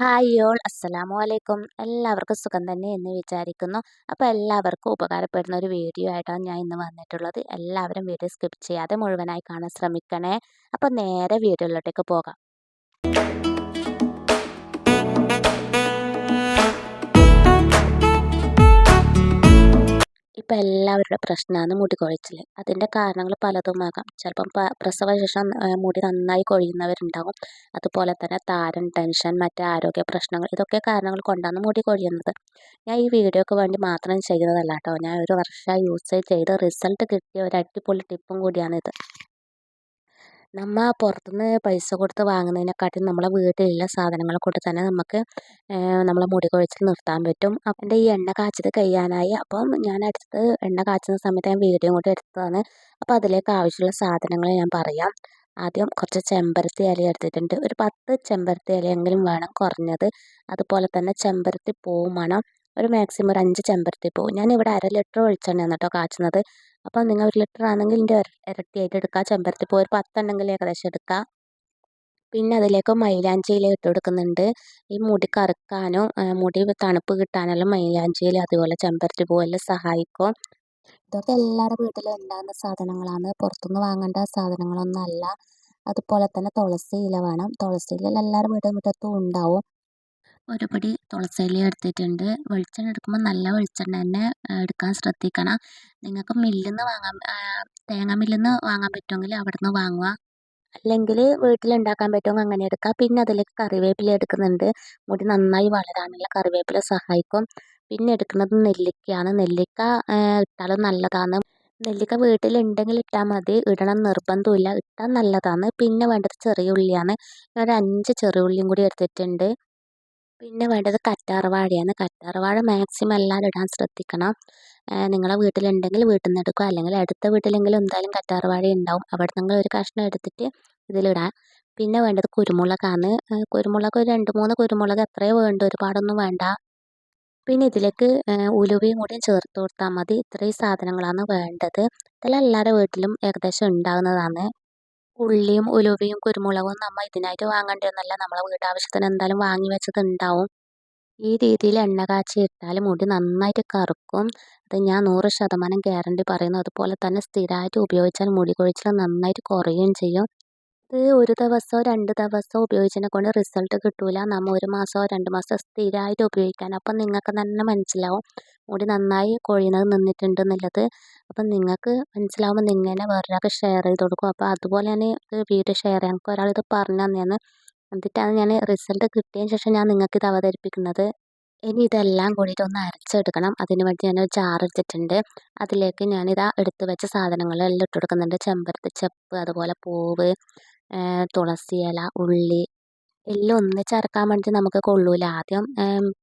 Hi all അസ്സലാമു അലൈക്കും എല്ലാവർക്കും സുഖം തന്നെ എന്ന് വിചാരിക്കുന്നു. അപ്പോൾ എല്ലാവർക്കും ഉപകാരപ്പെടുന്ന ഒരു വീഡിയോ ആയിട്ടാണ് ഞാൻ ഇന്ന് വന്നിട്ടുള്ളത്. എല്ലാവരും വീഡിയോ സ്കിപ്പ് ചെയ്യാതെ മുഴുവനായി കാണാൻ ശ്രമിക്കണേ. അപ്പോൾ നേരെ വീഡിയോയിലോട്ടേക്ക് പോകാം. ഇപ്പം എല്ലാവരുടെ പ്രശ്നമാണ് മുടി കൊഴിച്ചിൽ അതിന്റെ കാരണങ്ങൾ പലതുമാകാം ചിലപ്പം പ്രസവശേഷം മുടി നന്നായി കൊഴിയുന്നവരുണ്ടാകും അതുപോലെ തന്നെ താരൻ ടെൻഷൻ മറ്റ് ആരോഗ്യ പ്രശ്നങ്ങൾ ഇതൊക്കെ കാരണങ്ങൾ കൊണ്ടാണ് മുടി കൊഴിയുന്നത്. ഞാൻ ഈ വീഡിയോക്ക് വേണ്ടി മാത്രം ചെയ്യുന്നതല്ല കേട്ടോ. ഞാൻ ഒരു വർഷമായി യൂസ് ചെയ്ത് റിസൾട്ട് കിട്ടിയ ഒരു അടിപൊളി ടിപ്പും കൂടിയാണിത്. നമ്മൾ പുറത്തുനിന്ന് പൈസ കൊടുത്ത് വാങ്ങുന്നതിനെക്കാട്ടിലും നമ്മളെ വീട്ടിലുള്ള സാധനങ്ങൾ കൊണ്ട് തന്നെ നമുക്ക് നമ്മളെ മുടി കൊഴിച്ചിൽ നിർത്താൻ പറ്റും. അപ്പം എന്റെ ഈ എണ്ണ കാച്ചത് കഴിയാനായി. അപ്പം ഞാൻ എടുത്തത് എണ്ണ കാച്ചുന്ന സമയത്ത് ഞാൻ വീഡിയോ കൂടി എടുത്തതാണ്. അപ്പോൾ അതിലേക്ക് ആവശ്യമുള്ള സാധനങ്ങൾ ഞാൻ പറയാം. ആദ്യം കുറച്ച് ചെമ്പരത്തി ഇല എടുത്തിട്ടുണ്ട്. ഒരു പത്ത് ചെമ്പരത്തി ഇലയെങ്കിലും വേണം കുറഞ്ഞത്. അതുപോലെ തന്നെ ചെമ്പരത്തി പൂവും വേണം ഒരു മാക്സിമം ഒരു അഞ്ച് ചെമ്പരത്തി പൂ ഞാനിവിടെ അര ലിറ്റർ വെളിച്ചെണ്ണയാണ് കേട്ടോ കാച്ചുന്നത്. അപ്പോൾ നിങ്ങൾ ഒരു ലിറ്റർ ആണെങ്കിൽ ഇതിന്റെ ഇരട്ടിയായിട്ട് എടുക്കുക ചെമ്പരത്തി പൂ ഒരു പത്തെണ്ണമെങ്കിൽ ഏകദേശം എടുക്കുക പിന്നെ അതിലേക്ക് മൈലാഞ്ചി ഇല ഇട്ട് കൊടുക്കുന്നുണ്ട്. ഈ മുടി കറുക്കാനോ മുടി തണുപ്പ് കിട്ടാനെല്ലാം മൈലാഞ്ചി ഇല അതുപോലെ ചെമ്പരത്തി പൂവെല്ലാം സഹായിക്കും. ഇതൊക്കെ എല്ലാവരുടെ വീട്ടിലും ഉണ്ടാകുന്ന സാധനങ്ങളാണ്. പുറത്തുനിന്ന് വാങ്ങേണ്ട സാധനങ്ങളൊന്നും അല്ല. അതുപോലെ തന്നെ തുളസി ഇല വേണം. തുളസി ഇല എല്ലാവരുടെ വീട്ടിലും മുറ്റത്തും ഉണ്ടാവും. ഒരു പിടി തുളസിയില എടുത്തിട്ടുണ്ട്. വെളിച്ചെണ്ണ എടുക്കുമ്പോൾ നല്ല വെളിച്ചെണ്ണ തന്നെ എടുക്കാൻ ശ്രദ്ധിക്കണം. നിങ്ങൾക്ക് മില്ലിൽ നിന്ന് വാങ്ങാൻ തേങ്ങ മില്ലിൽ നിന്ന് വാങ്ങാൻ പറ്റുമെങ്കിൽ അവിടെ നിന്ന് വാങ്ങുക. അല്ലെങ്കിൽ വീട്ടിലുണ്ടാക്കാൻ പറ്റുമെങ്കിൽ അങ്ങനെ എടുക്കുക പിന്നെ അതിലേക്ക് കറിവേപ്പില എടുക്കുന്നുണ്ട്. മുടി നന്നായി വളരാനുള്ള കറിവേപ്പില സഹായിക്കും. പിന്നെ എടുക്കുന്നത് നെല്ലിക്കയാണ്. നെല്ലിക്ക ഇട്ടാലും നല്ലതാണ്. നെല്ലിക്ക വീട്ടിലുണ്ടെങ്കിൽ ഇട്ടാൽ മതി. ഇടണം നിർബന്ധമില്ല ഇട്ടാൽ നല്ലതാണ്. പിന്നെ വേണ്ടത് ചെറിയ ഉള്ളിയാണ്. ഒരു അഞ്ച് ചെറിയ ഉള്ളിയും കൂടി എടുത്തിട്ടുണ്ട്. പിന്നെ വേണ്ടത് കറ്റാർവാഴയാണ് കറ്റാർവാഴ മാക്സിമം എല്ലാവരും ഇടാൻ ശ്രദ്ധിക്കണം. നിങ്ങളെ വീട്ടിലുണ്ടെങ്കിൽ വീട്ടിൽ നിന്ന് എടുക്കുക. അല്ലെങ്കിൽ അടുത്ത വീട്ടിലെങ്കിലും എന്തായാലും കറ്റാർവാഴ ഉണ്ടാവും. അവിടെ നിങ്ങൾ ഒരു കഷ്ണം എടുത്തിട്ട് ഇതിലിടാം പിന്നെ വേണ്ടത് കുരുമുളകാണ്. കുരുമുളക് ഒരു രണ്ട് മൂന്ന് കുരുമുളക് എത്രയോ വേണ്ട. ഒരുപാടൊന്നും വേണ്ട. പിന്നെ ഇതിലേക്ക് ഉലുവയും കൂടി ചേർത്ത് കൊടുത്താൽ മതി. ഇത്രയും സാധനങ്ങളാണ് വേണ്ടത്. ഇതെല്ലാം എല്ലാവരുടെ വീട്ടിലും ഏകദേശം ഉണ്ടാകുന്നതാണ്. ഉള്ളിയും ഉലുവയും കുരുമുളകും നമ്മൾ ഇതിനായിട്ട് വാങ്ങേണ്ടതൊന്നുമല്ല നമ്മളെ വീട്ടാവശ്യത്തിന് എന്തായാലും വാങ്ങി വെച്ചതുണ്ടാവും. ഈ രീതിയിൽ എണ്ണ കാച്ചി ഇട്ടാൽ മുടി നന്നായിട്ട് കറുക്കും. അത് ഞാൻ നൂറ് ശതമാനം ഗ്യാരണ്ടി പറയുന്നു. അതുപോലെ തന്നെ സ്ഥിരമായിട്ട് ഉപയോഗിച്ചാൽ മുടി കൊഴിച്ചിൽ നന്നായിട്ട് കുറയുകയും ചെയ്യും. ഇത് ഒരു ദിവസമോ രണ്ട് ദിവസമോ ഉപയോഗിച്ചതിനെ കൊണ്ട് റിസൾട്ട് കിട്ടില്ല നമ്മൾ ഒരു മാസമോ രണ്ട് മാസമോ സ്ഥിരമായിട്ട് ഉപയോഗിക്കാൻ. അപ്പം നിങ്ങൾക്ക് തന്നെ മനസ്സിലാവും. മുടി നന്നായി കൊഴിയുന്നത് നിന്നിട്ടുണ്ട് എന്നുള്ളത് അപ്പം നിങ്ങൾക്ക് മനസ്സിലാവുമ്പോൾ നിങ്ങൾ തന്നെ വേറൊരാൾക്ക് ഷെയർ ചെയ്ത് കൊടുക്കും. അപ്പോൾ അതുപോലെ ഞാൻ വീഡിയോ ഷെയർ ചെയ്യാം എനിക്ക് ഇത് പറഞ്ഞു തന്നെയാണ് എന്നിട്ടാണ് ഞാൻ റിസൾട്ട് കിട്ടിയതിന് ശേഷം ഞാൻ നിങ്ങൾക്ക് ഇത് അവതരിപ്പിക്കുന്നത്. ഇനി ഇതെല്ലാം കൂടിയിട്ട് ഒന്ന് അരച്ചെടുക്കണം. അതിന് വേണ്ടി ഞാൻ ഒരു ജാർ എടുത്തിട്ടുണ്ട്. അതിലേക്ക് ഞാനിതാ എടുത്തു വെച്ച സാധനങ്ങളെല്ലാം ഇട്ട് കൊടുക്കുന്നുണ്ട്. ചെമ്പരത്തി ചെപ്പ് അതുപോലെ പൂവ് തുളസി ഇല ഉള്ളി എല്ലാം ഒന്നിച്ച് അരക്കാൻ വേണ്ടി നമുക്ക് കൊള്ളൂല. ആദ്യം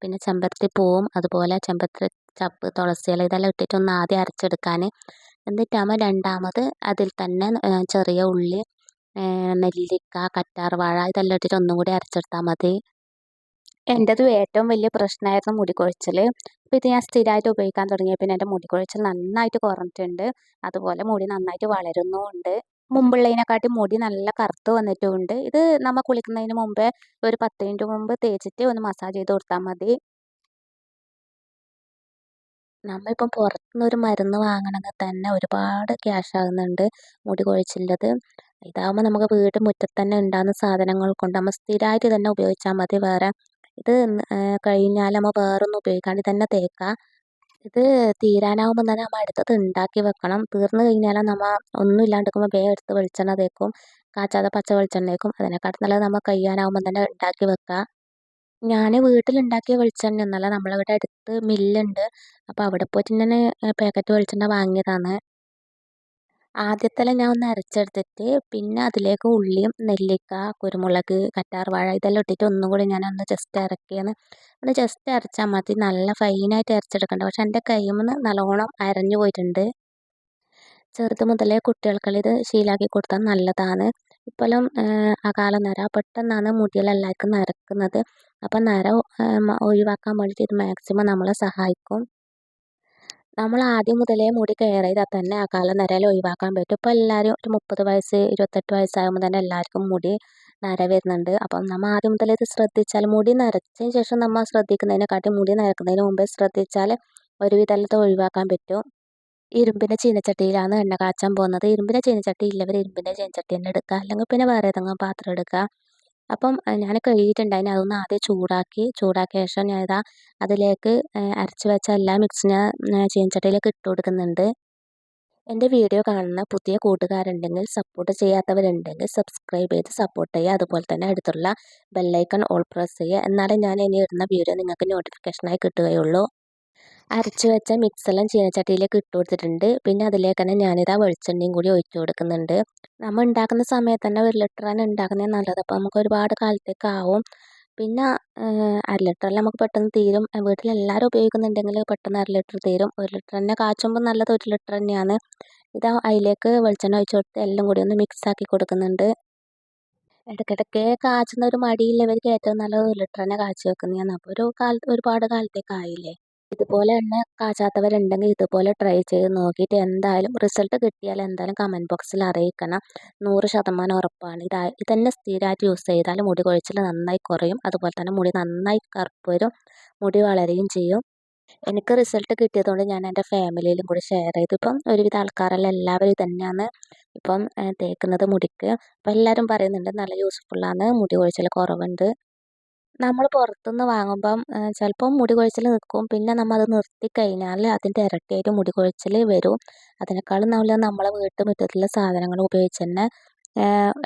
പിന്നെ ചെമ്പരത്തി പൂവും അതുപോലെ ചെമ്പരത്തി ചപ്പ് തുളസി ഇല ഇതെല്ലാം ഇട്ടിട്ട് ഒന്ന് ആദ്യം അരച്ചെടുക്കാൻ എന്നിട്ടാകുമ്പോൾ രണ്ടാമത് അതിൽ തന്നെ ചെറിയ ഉള്ളി നെല്ലിക്ക കറ്റാർവാഴ ഇതെല്ലാം ഇട്ടിട്ട് ഒന്നും കൂടി അരച്ചെടുത്താൽ മതി. എന്റെത് ഏറ്റവും വലിയ പ്രശ്നമായിരുന്നു മുടി കൊഴിച്ചിൽ അപ്പോൾ ഇത് ഞാൻ സ്ഥിരമായിട്ട് ഉപയോഗിക്കാൻ തുടങ്ങിയ പിന്നെ എന്റെ മുടി കൊഴിച്ചിൽ നന്നായിട്ട് കുറഞ്ഞിട്ടുണ്ട്. അതുപോലെ മുടി നന്നായിട്ട് വളരുന്നുമുണ്ട്. മുമ്പുള്ളതിനെക്കാട്ടി മുടി നല്ല കറുത്ത് വന്നിട്ടുമുണ്ട് ഇത് നമ്മൾ കുളിക്കുന്നതിന് മുമ്പേ ഒരു പത്ത് മിനിറ്റ് മുമ്പ് തേച്ചിട്ട് ഒന്ന് മസാജ് ചെയ്ത് കൊടുത്താൽ മതി. നമ്മളിപ്പം പുറത്തുനിന്ന് ഒരു മരുന്ന് വാങ്ങണമെങ്കിൽ തന്നെ ഒരുപാട് ക്യാഷ് ആകുന്നുണ്ട് മുടി കൊഴിച്ചില്ലത് ഇതാകുമ്പോൾ നമുക്ക് വീട് മുറ്റത്ത് തന്നെ ഉണ്ടാകുന്ന സാധനങ്ങൾ കൊണ്ട് നമ്മൾ സ്ഥിരമായിട്ട് തന്നെ ഉപയോഗിച്ചാൽ മതി. വേറെ ഇത് കഴിഞ്ഞാൽ നമ്മൾ വേറൊന്നും ഉപയോഗിക്കാണ്ട് തന്നെ തേക്കാം. ഇത് തീരാനാവുമ്പോൾ തന്നെ നമ്മൾ അടുത്തത് ഉണ്ടാക്കി വെക്കണം. തീർന്നു കഴിഞ്ഞാൽ നമ്മൾ ഒന്നും ഇല്ലാണ്ടിരിക്കുമ്പോൾ വേഗം എടുത്ത് വെളിച്ചെണ്ണ തേക്കും. കാച്ചാതെ പച്ച വെളിച്ചെണ്ണ തേക്കും അതിനെക്കാട്ടും നല്ലത് നമ്മൾ കഴിയാനാവുമ്പോൾ തന്നെ ഉണ്ടാക്കി വെക്കുക ഞാൻ വീട്ടിലുണ്ടാക്കിയ വെളിച്ചെണ്ണ ഒന്നല്ല നമ്മളിവിടെ അടുത്ത് മില്ലുണ്ട്. അപ്പോൾ അവിടെ പോയിട്ട് ഞാൻ പാക്കറ്റ് വെളിച്ചെണ്ണ വാങ്ങിയതാണ്. ആദ്യത്തെല്ലാം ഞാൻ ഒന്ന് അരച്ചെടുത്തിട്ട് പിന്നെ അതിലേക്ക് ഉള്ളിയും നെല്ലിക്ക കുരുമുളക് കറ്റാർവാഴ ഇതെല്ലാം ഇട്ടിട്ട് ഒന്നും കൂടി ഞാൻ ഒന്ന് ജസ്റ്റ് ഇറക്കിയാണ് ഒന്ന് ജസ്റ്റ് അരച്ചാൽ മതി. നല്ല ഫൈനായിട്ട് അരച്ചെടുക്കണ്ട. പക്ഷെ എന്റെ കയ്യുമെന്ന് നല്ലോണം അരഞ്ഞു പോയിട്ടുണ്ട്. ചെറുത് മുതലേ കുട്ടികൾക്കെല്ലാം ഇത് ശീലാക്കി കൊടുത്താൽ നല്ലതാണ് ഇപ്പോഴും അകാല നര. പെട്ടെന്നാണ് മുടിയിലെല്ലാവർക്കും നരക്കുന്നത്. അപ്പം നര ഒഴിവാക്കാൻ വേണ്ടിയിട്ട് ഇത് മാക്സിമം നമ്മളെ സഹായിക്കും. നമ്മൾ ആദ്യം മുതലേ മുടി കെയർ തന്നെ കാലം നിരയിൽ ഒഴിവാക്കാൻ പറ്റും. ഇപ്പോൾ എല്ലാവരും ഒരു മുപ്പത് വയസ്സ് ഇരുപത്തെട്ട് വയസ്സാകുമ്പോൾ തന്നെ എല്ലാവർക്കും മുടി നര വരുന്നുണ്ട്. അപ്പം നമ്മൾ ആദ്യം മുതലേ ഇത് ശ്രദ്ധിച്ചാൽ മുടി നരച്ചതിന് ശേഷം നമ്മൾ ശ്രദ്ധിക്കുന്നതിനെക്കാട്ടി മുടി നരക്കുന്നതിന് മുമ്പേ ശ്രദ്ധിച്ചാൽ ഒരുവിധം ഒഴിവാക്കാൻ പറ്റും. ഇരുമ്പിന്റെ ചീനച്ചട്ടിയിലാണ് എണ്ണ കാച്ചാൻ പോകുന്നത്. ഇരുമ്പിന്റെ ചീനച്ചട്ടി ഇല്ലവർ ഇരുമ്പിന്റെ ചീനച്ചട്ടി തന്നെ എടുക്കുക. അല്ലെങ്കിൽ പിന്നെ വേറെ ഏതെങ്കിലും പാത്രം എടുക്കുക. അപ്പം ഞാൻ കഴുകിയിട്ടുണ്ടായിന് അതൊന്ന് ആദ്യം ചൂടാക്കി ചൂടാക്കിയ ശേഷം ഞാൻ ഇതാ അതിലേക്ക് അരച്ച് വെച്ച എല്ലാ മിക്സ് ഞാൻ ചീനച്ചട്ടിയിലേക്ക് ഇട്ട് കൊടുക്കുന്നുണ്ട്. എന്റെ വീഡിയോ കാണുന്ന പുതിയ കൂട്ടുകാരുണ്ടെങ്കിൽ സപ്പോർട്ട് ചെയ്യാത്തവരുണ്ടെങ്കിൽ സബ്സ്ക്രൈബ് ചെയ്ത് സപ്പോർട്ട് ചെയ്യുക. അതുപോലെ തന്നെ അടുത്തുള്ള ബെല്ലൈക്കൺ ഓൾ പ്രസ് ചെയ്യുക. എന്നാലേ ഞാൻ ഇനി ഇടുന്ന വീഡിയോ നിങ്ങൾക്ക് നോട്ടിഫിക്കേഷനായി കിട്ടുകയുള്ളൂ. അരച്ച് വെച്ച മിക്സെല്ലാം ചീനച്ചട്ടിയിലേക്ക് ഇട്ട് കൊടുത്തിട്ടുണ്ട് പിന്നെ അതിലേക്ക് തന്നെ ഞാനിതാ വെളിച്ചെണ്ണയും കൂടി ഒഴിച്ചു കൊടുക്കുന്നുണ്ട്. നമ്മൾ ഉണ്ടാക്കുന്ന സമയത്ത് തന്നെ ഒരു ലിറ്ററാണ് ഉണ്ടാക്കുന്നത് നല്ലത്. അപ്പോൾ നമുക്ക് ഒരുപാട് കാലത്തേക്ക് ആവും. പിന്നെ അര ലിറ്ററെല്ലാം നമുക്ക് പെട്ടെന്ന് തീരും. വീട്ടിൽ എല്ലാവരും ഉപയോഗിക്കുന്നുണ്ടെങ്കിൽ പെട്ടെന്ന് അര ലിറ്റർ തീരും. ഒരു ലിറ്റർ തന്നെ കാച്ചുമ്പോൾ നല്ലത് ഒരു ലിറ്റർ തന്നെയാണ്. ഇതാ അതിലേക്ക് വെളിച്ചെണ്ണ ഒഴിച്ച് കൊടുത്ത് എല്ലാം കൂടി ഒന്ന് മിക്സ് ആക്കി കൊടുക്കുന്നുണ്ട്. ഇടയ്ക്കിടയ്ക്ക് കാച്ചുന്ന ഒരു മടിയില്ലവർക്ക് ഏറ്റവും നല്ലത് ഒരു ലിറ്റർ തന്നെ കാച്ചി വെക്കുന്നതാണ്. അപ്പോൾ ഒരു കാലത്ത് ഒരുപാട് കാലത്തേക്ക് ആയില്ലേ? ഇതുപോലെ എണ്ണ കാച്ചാത്തവരുണ്ടെങ്കിൽ ഇതുപോലെ ട്രൈ ചെയ്ത് നോക്കിയിട്ട് എന്തായാലും റിസൾട്ട് കിട്ടിയാൽ എന്തായാലും കമന്റ് ബോക്സിൽ അറിയിക്കണം. നൂറ് ശതമാനം ഉറപ്പാണ്. ഇത് ഇതന്നെ സ്ഥിരമായിട്ട് യൂസ് ചെയ്താൽ മുടി കൊഴിച്ചിൽ നന്നായി കുറയും. അതുപോലെ തന്നെ മുടി നന്നായി കറുപ്പ് വരും. മുടി വളരുകയും ചെയ്യും. എനിക്ക് റിസൾട്ട് കിട്ടിയതുകൊണ്ട് ഞാൻ എന്റെ ഫാമിലിയിലും കൂടി ഷെയർ ചെയ്തു. ഇപ്പം ഒരുവിധ ആൾക്കാരെല്ലാം എല്ലാവരും തന്നെയാണ് ഇപ്പം തേക്കുന്നത് മുടിക്ക്. അപ്പം എല്ലാവരും പറയുന്നുണ്ട് നല്ല യൂസ്ഫുള്ളാണ് മുടി കൊഴിച്ചിൽ കുറവുണ്ട്. നമ്മൾ പുറത്തുനിന്ന് വാങ്ങുമ്പം ചിലപ്പം മുടി കൊഴിച്ചിൽ നിൽക്കും. പിന്നെ നമ്മൾ അത് നിർത്തി കഴിഞ്ഞാൽ അതിന്റെ ഇരട്ടിയായിട്ട് മുടി കൊഴിച്ചിൽ വരും. അതിനേക്കാളും നല്ലത് നമ്മളെ വീട്ടുമുറ്റത്തുള്ള സാധനങ്ങൾ ഉപയോഗിച്ച് തന്നെ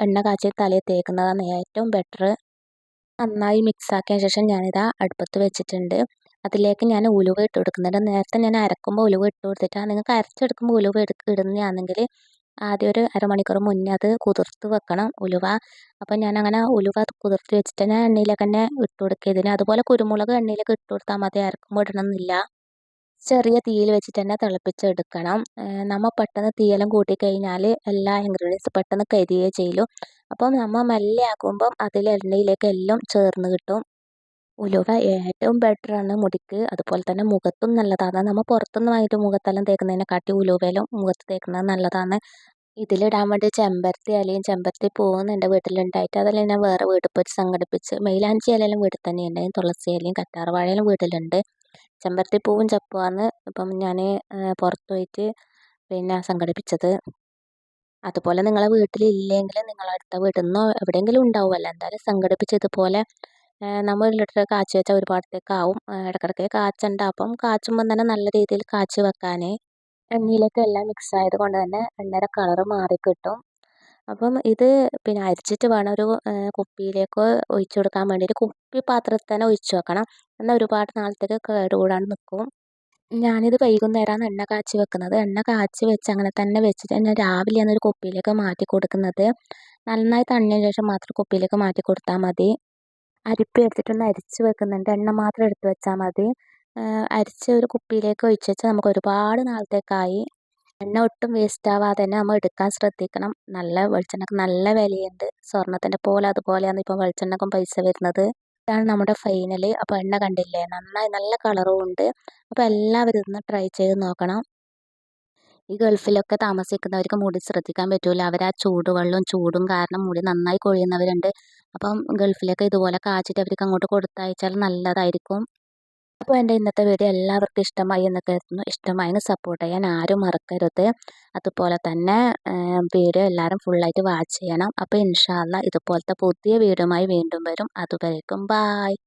എണ്ണ കാച്ചി തലയിൽ തേക്കുന്നതാണ് ഏറ്റവും ബെറ്റർ നന്നായി മിക്സ് ആക്കിയ ശേഷം ഞാനിതാ അടുപ്പത്ത് വെച്ചിട്ടുണ്ട്. അതിലേക്ക് ഞാൻ ഉലുവ ഇട്ട് കൊടുക്കുന്നുണ്ട്. നേരത്തെ ഞാൻ അരക്കുമ്പോൾ ഉലുവ ഇട്ട് കൊടുത്തിട്ടാണ്. നിങ്ങൾക്ക് അരച്ചെടുക്കുമ്പോൾ ഉലുവ ഇടുന്നതാണെങ്കിൽ ആദ്യം ഒരു അരമണിക്കൂർ മുന്നേ അത് കുതിർത്ത് വെക്കണം ഉലുവ. അപ്പം അങ്ങനെ ഉലുവ കുതിർത്ത് വെച്ചിട്ട് തന്നെ എണ്ണയിലേക്ക് തന്നെ ഇട്ട് കൊടുക്കുക ഇതിന് അതുപോലെ കുരുമുളക് എണ്ണയിലേക്ക് ഇട്ട് കൊടുത്താൽ മതി അരക്കുമ്പോൾ ഇടണമെന്നില്ല ചെറിയ തീയിൽ വെച്ചിട്ട് തന്നെ തിളപ്പിച്ചെടുക്കണം. നമ്മൾ പെട്ടെന്ന് തീയെല്ലാം കൂട്ടിക്കഴിഞ്ഞാൽ എല്ലാ ഇൻഗ്രീഡിയൻസ് പെട്ടെന്ന് കരിയുകയേ ചെയ്യുള്ളൂ അപ്പം നമ്മൾ മെല്ലെ ആക്കുമ്പം അതിൽ എണ്ണയിലേക്ക് എല്ലാം ചേർന്ന് കിട്ടും. ഉലുവ ഏറ്റവും ബെറ്ററാണ് മുടിക്ക്. അതുപോലെ തന്നെ മുഖത്തും നല്ലതാണ്. നമ്മൾ പുറത്തുനിന്ന് വാങ്ങിയിട്ട് മുഖത്തെല്ലാം തേക്കുന്നതിനെക്കാട്ടി ഉലുവയിലും മുഖത്ത് തേക്കുന്നത് നല്ലതാണ്. ഇതിലിടാൻ വേണ്ടി ചെമ്പരത്തി ഇലയും ചെമ്പരത്തി പൂവും എന്റെ വീട്ടിലുണ്ടായിട്ട് അതെല്ലാം ഞാൻ വേറെ വീട്ടിൽ പോയിട്ട് സംഘടിപ്പിച്ച് മൈലാഞ്ചി ഇലയെല്ലാം വീട്ടിൽ തന്നെ ഉണ്ടായും തുളസി ഇലയും കറ്റാർവാഴയിലും വീട്ടിലുണ്ട്. ചെമ്പരത്തി പൂവും ചപ്പുമാണ് ഇപ്പം ഞാൻ പുറത്ത് പോയിട്ട് പിന്നെ സംഘടിപ്പിച്ചത്. അതുപോലെ നിങ്ങളെ വീട്ടിലില്ലെങ്കിൽ നിങ്ങളെ അടുത്ത വീട്ടിൽ നിന്നോ എവിടെയെങ്കിലും ഉണ്ടാവുമല്ലോ. എന്തായാലും സംഘടിപ്പിച്ച് ഇതുപോലെ ലിറ്റർ കാച്ചി വെച്ചാൽ ഒരുപാടത്തേക്ക് ആവും ഇടയ്ക്കിടയ്ക്ക് കാച്ചണ്ട. അപ്പം കാച്ചുമ്പം തന്നെ നല്ല രീതിയിൽ കാച്ചി വെക്കാൻ എണ്ണയിലേക്ക് എല്ലാം മിക്സ് ആയത് കൊണ്ട് തന്നെ എണ്ണയുടെ കളറ് മാറി കിട്ടും. അപ്പം ഇത് പിന്നെ അരിച്ചിട്ട് വേണം ഒരു കുപ്പിയിലേക്ക് ഒഴിച്ചു കൊടുക്കാൻ വേണ്ടിയിട്ട് കുപ്പി പാത്രത്തിൽ തന്നെ ഒഴിച്ച് വെക്കണം. എന്നാൽ ഒരുപാട് നാളത്തേക്ക് കേടുകൂടാണ്ട് നിൽക്കും. ഞാനിത് വൈകുന്നേരമാണ് എണ്ണ കാച്ചി വെക്കുന്നത്. എണ്ണ കാച്ചി വെച്ച് അങ്ങനെ തന്നെ വെച്ചിട്ട് ഞാൻ രാവിലെയാണ് ഒരു കുപ്പിയിലേക്ക് മാറ്റി കൊടുക്കുന്നത്. നന്നായി തണിഞ്ഞതിന് ശേഷം മാത്രം കുപ്പിയിലേക്ക് മാറ്റി കൊടുത്താൽ മതി. അരിപ്പ എടുത്തിട്ടൊന്ന് അരിച്ച് വെക്കുന്നുണ്ട്. എണ്ണ മാത്രം എടുത്ത് വെച്ചാൽ മതി. അരിച്ച് ഒരു കുപ്പിയിലേക്ക് ഒഴിച്ച് വെച്ചാൽ നമുക്ക് ഒരുപാട് നാളത്തേക്കായി എണ്ണ ഒട്ടും വേസ്റ്റ് ആവാതെ തന്നെ നമ്മൾ എടുക്കാൻ ശ്രദ്ധിക്കണം. നല്ല വെളിച്ചെണ്ണക്ക് നല്ല വിലയുണ്ട്. സ്വർണത്തിന്റെ പോലെ അതുപോലെയാണ് ഇപ്പോൾ വെളിച്ചെണ്ണക്കും പൈസ വരുന്നത്. ഇതാണ് നമ്മുടെ ഫൈനൽ അപ്പോൾ എണ്ണ കണ്ടില്ലേ? നന്നായി നല്ല കളറും ഉണ്ട്. അപ്പോൾ എല്ലാവരും ഇതൊന്ന് ട്രൈ ചെയ്ത് നോക്കണം. ഈ ഗൾഫിലൊക്കെ താമസിക്കുന്നവർക്ക് മുടി ശ്രദ്ധിക്കാൻ പറ്റില്ല അവർ ആ ചൂടുവെള്ളവും ചൂടും കാരണം മുടി നന്നായി കൊഴിയുന്നവരുണ്ട്. അപ്പം ഗൾഫിലൊക്കെ ഇതുപോലെ കാച്ചിട്ട് അവർക്ക് അങ്ങോട്ട് കൊടുത്തയച്ചാൽ നല്ലതായിരിക്കും. അപ്പോൾ എന്റെ ഇന്നത്തെ വീഡിയോ എല്ലാവർക്കും ഇഷ്ടമായി എന്ന് കരുതുന്നു. ഇഷ്ടമായെങ്കിൽ സപ്പോർട്ട് ചെയ്യാൻ ആരും മറക്കരുത്. അതുപോലെ തന്നെ വീഡിയോ എല്ലാവരും ഫുള്ളായിട്ട് വാച്ച് ചെയ്യണം. അപ്പോൾ ഇൻഷാല്ല ഇതുപോലത്തെ പുതിയ വീഡിയോയുമായി വീണ്ടും വരും. അതുവരേക്കും ബായ്